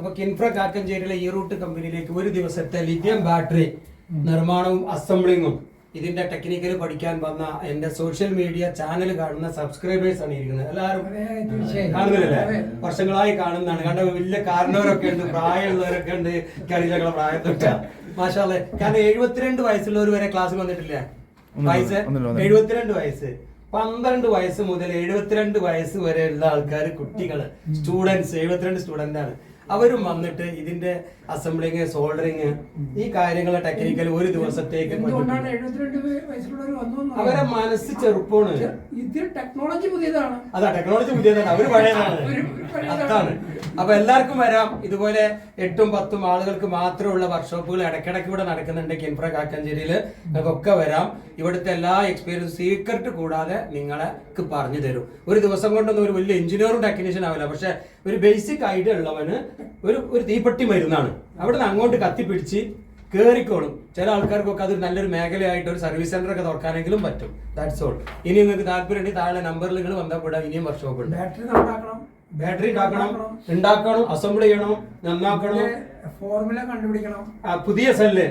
അപ്പൊ കിൻഫ്ര കാക്കഞ്ചേരിയിലെ ഈ റൂട്ട് കമ്പനിയിലേക്ക് ഒരു ദിവസത്തെ ലിഥിയം ബാറ്ററി നിർമ്മാണവും അസംബ്ലിങ്ങും ഇതിന്റെ ടെക്നിക്കൽ പഠിക്കാൻ വന്ന എന്റെ സോഷ്യൽ മീഡിയ ചാനൽ കാണുന്ന സബ്സ്ക്രൈബേഴ്സ് ആണ് ഇരിക്കുന്നത്. എല്ലാവരും. കാണുന്നില്ലല്ലേ? വർഷങ്ങളായി കാണുന്നതാണ്. കണ്ട വലിയ കാരണവരൊക്കെ ഉണ്ട് പ്രായമുള്ളവരൊക്കെ ഉണ്ട് കളികളെ പ്രായത്തൊട്ട മാഷാല്ലേ കാരണം എഴുപത്തിരണ്ട് വയസ്സുള്ളവർ വരെ ക്ലാസ് വന്നിട്ടില്ല? വയസ്സ്. എഴുപത്തിരണ്ട് വയസ്സ്. പന്ത്രണ്ട് വയസ്സ് മുതൽ എഴുപത്തിരണ്ട് വയസ്സ് വരെയുള്ള ആൾക്കാർ കുട്ടികൾ സ്റ്റുഡൻസ് എഴുപത്തിരണ്ട് സ്റ്റുഡന്റ് ആണ് അവരും വന്നിട്ട് ഇതിന്റെ അസംബ്ലിങ് സോൾഡറിങ് ഈ കാര്യങ്ങൾ ടെക്നിക്കൽ ഒരു ദിവസത്തേക്ക് അവരെ മനസ്സ് ചെറുപ്പമാണ് ടെക്നോളജി പുതിയതാണ്. അതാ ടെക്നോളജി പുതിയതാണ്. അവർ പഴയതാണ്. അതാണ്. അപ്പൊ എല്ലാവർക്കും വരാം. ഇതുപോലെ എട്ടും പത്തും ആളുകൾക്ക് മാത്രമുള്ള വർക്ക്ഷോപ്പുകൾ ഇടയ്ക്കിടയ്ക്ക് ഇവിടെ നടക്കുന്നുണ്ട് കിൻഫ്ര കാക്കഞ്ചേരിയിൽ നിങ്ങൾക്കൊക്കെ വരാം. ഇവിടുത്തെ എല്ലാ എക്സ്പീരിയൻസ് സീക്രട്ട് കൂടാതെ നിങ്ങളെ പറഞ്ഞു തരും. ഒരു ദിവസം കൊണ്ടൊന്നും ഒരു വലിയ എഞ്ചിനീയറും ടെക്നീഷ്യൻ ആവില്ല. പക്ഷെ ഒരു ബേസിക് ഐഡിയ ഉള്ളവന് ഒരു ഒരു തീപ്പെട്ടി മരുന്നാണ്. അവിടെ നിന്ന് അങ്ങോട്ട് കത്തിപ്പിടിച്ച് കേറിക്കോളും. ചില ആൾക്കാർക്കൊക്കെ അതൊരു നല്ലൊരു മേഖലയായിട്ട് ഒരു സർവീസ് സെന്റർ ഒക്കെ തുറക്കാനെങ്കിലും പറ്റും. ദാറ്റ്സ് ഓൾ ഇനി നിങ്ങൾക്ക് താല്പര്യം ഉണ്ടെങ്കിൽ താഴെ നമ്പറിൽ നിങ്ങൾ ബന്ധപ്പെടാം. ഇനിയും വർക്ക്ഷോപ്പ് ഉണ്ട്. ബാറ്ററി ഉണ്ടാക്കണം. ഉണ്ടാക്കണം. അസംബിൾ ചെയ്യണം. നന്നാക്കണം. ഫോർമുല കണ്ടുപിടിക്കണം. ആ, പുതിയ സെല്ല്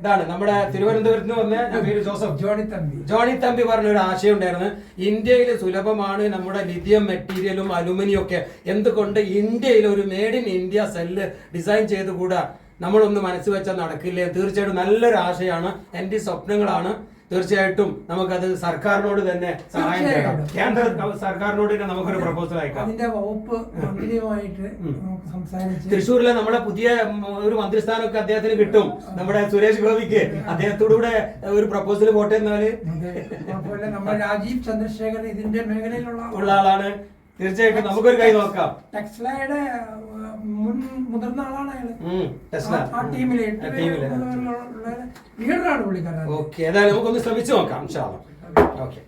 ഇതാണ് നമ്മുടെ തിരുവനന്തപുരത്ത് നിന്ന് വന്ന പേര് Joseph. Johnny Thampi. Johnny Thampi പറഞ്ഞ ഒരു ആശയം ഉണ്ടായിരുന്നു. ഇന്ത്യയിൽ സുലഭമാണ് നമ്മുടെ ലിഥിയം മെറ്റീരിയലും അലുമിനിയം ഒക്കെ. എന്തുകൊണ്ട് ഇന്ത്യയിൽ ഒരു made in India cell design ചെയ്തുകൂടാ? നമ്മളൊന്ന് മനസ്സ് വെച്ചാൽ നടക്കില്ലേ? തീർച്ചയായിട്ടും നല്ലൊരു ആശയാണ്. എന്റെ സ്വപ്നങ്ങളാണ്. തീർച്ചയായിട്ടും നമുക്കത് സർക്കാരിനോട് തന്നെ സഹായം തേടാം. കേന്ദ്ര സർക്കാരിനോട് തന്നെ നമുക്കൊരു പ്രപ്പോസൽ അയക്കാം. അതിന്റെ വകുപ്പ് മന്ത്രിയുമായിട്ട് സംസാരിച്ച് തൃശ്ശൂരിലെ നമ്മുടെ പുതിയ ഒരു മന്ത്രിസ്ഥാനമൊക്കെ അദ്ദേഹത്തിന് കിട്ടും. നമ്മുടെ സുരേഷ് ഗോപിക്ക് അദ്ദേഹത്തോടു അദ്ദേഹത്തോടുകൂടെ ഒരു പ്രപ്പോസൽ പോട്ടെ എന്നാൽ? രാജീവ് ചന്ദ്രശേഖരൻ ഇതിന്റെ മേഖലയിലുള്ള ഉള്ള ആളാണ്. തീർച്ചയായിട്ടും നമുക്കൊരു കൈ നോക്കാം. ടെക്സ്ലയുടെ മുതിർന്ന ആളാണ് അയാൾ ആ ടീമിലെ. ലീഡറാണ് പുള്ളിക്കാരൻ ഓക്കെ ഏതായാലും നമുക്കൊന്ന് ശ്രമിച്ചു നോക്കാം ഓക്കെ